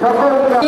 সকলকে